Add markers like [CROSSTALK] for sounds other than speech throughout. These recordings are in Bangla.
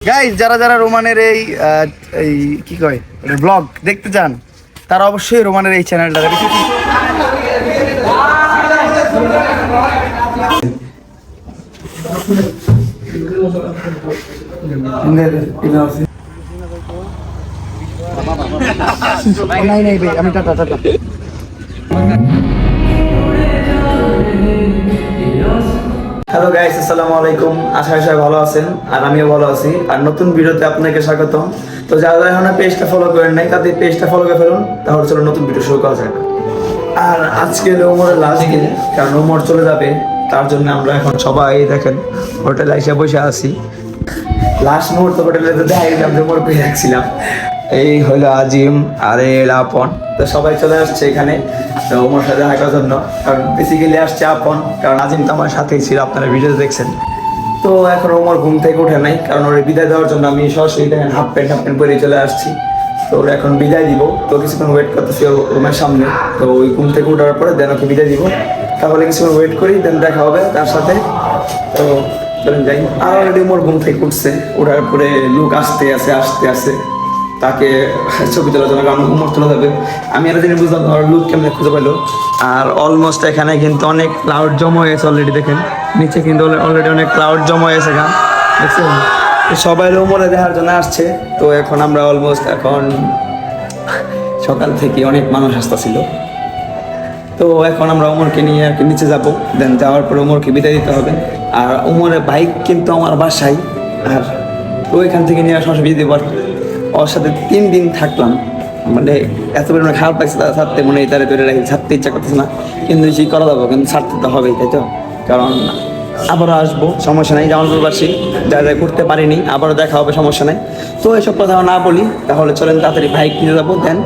গাইজ যারা যারা রোমানের এই এই কি কয় ব্লগ দেখতে চান তারা অবশ্যই রোমানের এই চ্যানেলটা [LAUGHS] [LAUGHS] নাই নাই আমি টাটা টাটা। হ্যালো গাইস আসসালামু আলাইকুম আশা করি ভালো আছেন, আর আমিও ভালো আছি। আর নতুন ভিডিওতে আপনাকে স্বাগতম। তো যারা এখন পেজটা ফলো করেন নাই, তাদের পেজটা ফলো করে ফেলুন, তাহলে চলো নতুন ভিডিও শুরু করা যাক। আর আজকে ওমরের লাস্ট দিন কারণ ওমর চলে যাবে, তার জন্য আমরা এখন সবাই দেখেন হোটেলে এসে বসে আছি। লাস্ট মুহূর্ত হোটেলে তো গেলাম যে ওমর পেয়ে রাখছিলাম এই হলো আজিম আর এল আপন। তো সবাই চলে আসছে এখানে। তো ওমর সাথে থাকার জন্য। কারণ বেসিক্যালি আসছে আপন। কারণ আজিম তো আমার সাথেই ছিল, আপনারা ভিডিও দেখছেন। তো এখন ওমর ঘুম থেকে উঠে নাই, কারণ ওর বিদায় দেওয়ার জন্য আমি সরাসরি দেখেন হাফ প্যান্ট হাফ প্যান্ট পরে চলে আসছি। তো ওর এখন বিদায় দিব। তো কিছুক্ষণ ওয়েট করতেছি রুমের সামনে। তো ওই ঘুম থেকে উঠার পরে দেন ওকে বিদায় দিব। তাহলে কিছুক্ষণ ওয়েট করি দেন দেখা হবে তার সাথে। তো চলেন যাই। আর অলরেডি ওমর ঘুম থেকে উঠছে। ওঠার পরে লুক আসতে আসে আসতে আসে তাকে ছবি তোলার জন্য কারণ উমর তোলা যাবে। আমি একটা জিনিস বুঝলাম ওর লুক কেমনে খুঁজে পেল। আর অলমোস্ট এখানে কিন্তু অনেক ক্লাউড জমা হয়েছে অলরেডি দেখেন। নিচে কিন্তু অলরেডি অনেক ক্লাউড জমা হয়েছে গা দেখছেন? সবাই উমরে দেখার জন্য আসছে। তো এখন আমরা অলমোস্ট এখন সকাল থেকে অনেক মানুষ আসতেছিল। তো এখন আমরা উমরকে নিয়ে আর কি নিচে যাব। দেন যাওয়ার পরে উমরকে বিদায় দিতে হবে। আর উমরের বাইক কিন্তু আমার বাসায়। আর ওইখান থেকে নিয়ে সরাসরি দেবার ওর সাথে তিন দিন থাকলাম। মানে এত পরিমাণে খারাপ লাগছে তারা ছাড়তে, মনে তারা তৈরি রাখি, ছাড়তে ইচ্ছা করতেছে না। কিন্তু সেই করা যাব, কিন্তু ছাড়তে তো হবেই, তাই তো? কারণ আবারও আসব, সমস্যা নাই জামালপুরবাসী যা যা করতে পারিনি, আবারও দেখা হবে, সমস্যা নাই। তো এসব কথা না বলি, তাহলে চলেন তাড়াতাড়ি বাইক নিয়ে যাব, দেন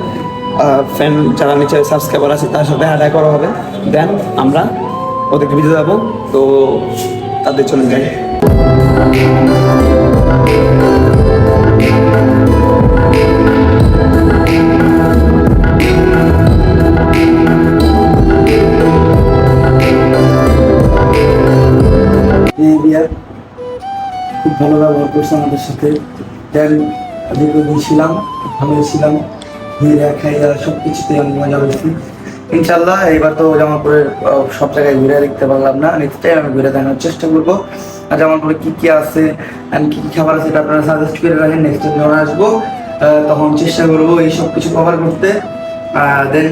ফ্যান যারা নিচে সাবস্ক্রাইবার আছে, তার সাথে দেখা করা হবে। দেন, আমরা ওদেরকে বিদে যাব তো তাদের চলে যাই। খুব ভালো ব্যবহার করছে আমাদের সাথে। দেন দীর্ঘদিন ছিলাম ভালো ছিলাম ঘুরে খাইয়া সব কিছুতে আমি মজা করেছি। ইনশাল্লাহ এবার তো জামালপুরে আহ, সব জায়গায় ঘুরে দেখতে পারলাম না নেক্সট আমি ঘুরে দেখানোর চেষ্টা করব। জামালপুরে কি কি আছে? and কি কি খাবার আছে এটা আপনারা সাজেস্ট করে রাখেন নেক্সট টাইম যখন আসব তখন চেষ্টা করব এই সব কিছু কভার করতে। দেন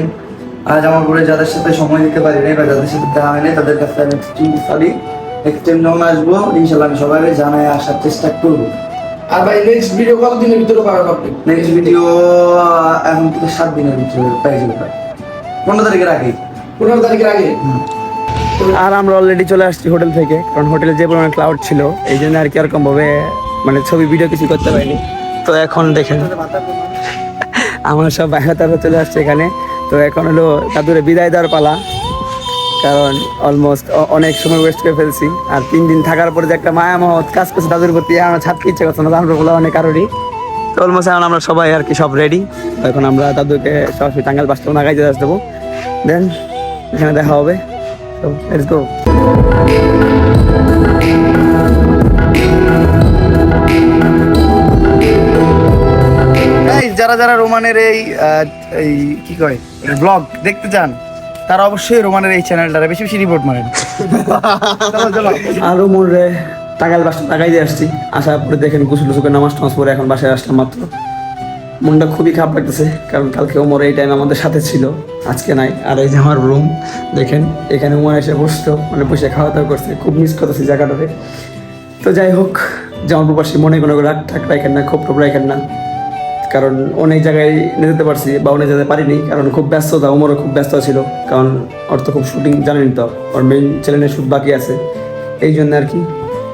জামালপুরে যাদের সাথে সময় দিতে পারি নাই বা যাদের সাথে দেখা হয়নি তাদের কাছে আমি সরি এক্সট্রিম যখন আসব ইনশাল্লাহ আমি সবাইকে জানাই আসার চেষ্টা করব। আর ভাই নেক্সট ভিডিও কত দিনের ভিতরে পাবেন আপনি? নেক্সট ভিডিও এখন থেকে সাত দিনের ভিতরে পেয়ে যাবে পনেরো তারিখের আগে পনেরো তারিখের আগে আর আমরা অলরেডি চলে আসছি হোটেল থেকে, কারণ হোটেলে যে পরিমাণে ক্লাউড ছিল, এই জন্য আর কি এরকম ভাবে মানে ছবি ভিডিও কিছু করতে পারিনি। তো এখন দেখেন, আমার সব বাইরে তারা চলে আসছে এখানে। তো এখন হলো দাদুরে বিদায় দেওয়ার পালা, কারণ অলমোস্ট অনেক সময় ওয়েস্ট করে ফেলছি। আর তিন দিন থাকার পরে যে একটা মায়া মহৎ কাজ করছে দাদুর প্রতি আমার ছাড়তে ইচ্ছে করছে না, দাদুর বলে অনেক কারোরই। তো অলমোস্ট এখন আমরা সবাই আর কি সব রেডি তো এখন আমরা দাদুকে সরাসরি টাঙ্গাল বাস থেকে নাগাই যেতে দেবো। দেন এখানে দেখা হবে। তো লেটস গো যারা যারা রোমানের এই এই কি কয় ব্লগ দেখতে চান তারা অবশ্যই রোমানের এই চ্যানেলটারে বেশি বেশি রিপোর্ট মারেন। আর রোমন রে টাকাল বাসটা টাকাই দিয়ে আসছি। আসার পরে দেখেন কুসুল টুসুকে নামাজ টামাজ পরে এখন বাসায় আসলাম মাত্র। মনটা খুবই খারাপ লাগতেছে, কারণ কালকে ওমর এই টাইম আমাদের সাথে ছিল, আজকে নাই। আর এই যে আমার রুম দেখেন, এখানে ওমর এসে বসতো মানে বসে খাওয়া দাওয়া করছে, খুব মিস করতেছি জায়গাটাতে তো যাই হোক যেমন প্রবাসী মনে কোনো রাগ ঠাক রাখেন না, খুব টোপ রাখেন না। কারণ অনেক জায়গায় নিয়ে যেতে পারছি বা অনেক যেতে পারিনি, কারণ খুব ব্যস্ততা, ওমরও খুব ব্যস্ত ছিল, কারণ ওর তো খুব শুটিং জানেন তো, ওর মেইন চ্যানেলের শ্যুট বাকি আছে। এই জন্য আর কি।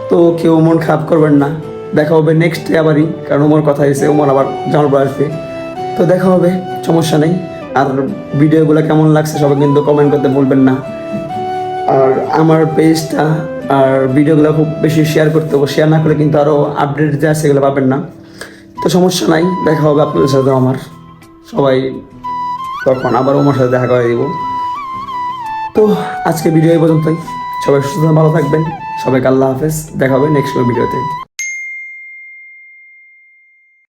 তো কেউ মন খারাপ করবেন না। দেখা হবে নেক্সট ডে আবারই, কারণ ওমর কথা এসে ওমর আবার জামালপুর আসবে। তো দেখা হবে, সমস্যা নেই। আর ভিডিওগুলো কেমন লাগছে সবাই কিন্তু কমেন্ট করতে ভুলবেন না। আর আমার পেজটা আর ভিডিওগুলো খুব বেশি শেয়ার করতে হবে শেয়ার না করলে কিন্তু আরও আপডেট যা আছে সেগুলো পাবেন না। তো সমস্যা নাই, দেখা হবে আপনাদের সাথে আমার। সবাই তখন আবার আমার সাথে দেখা করে দিব। তো আজকে ভিডিও এই পর্যন্তই। সবাই সুস্থ ভালো থাকবেন। সবাইকে আল্লাহ হাফেজ, দেখা হবে নেক্সট ভিডিওতে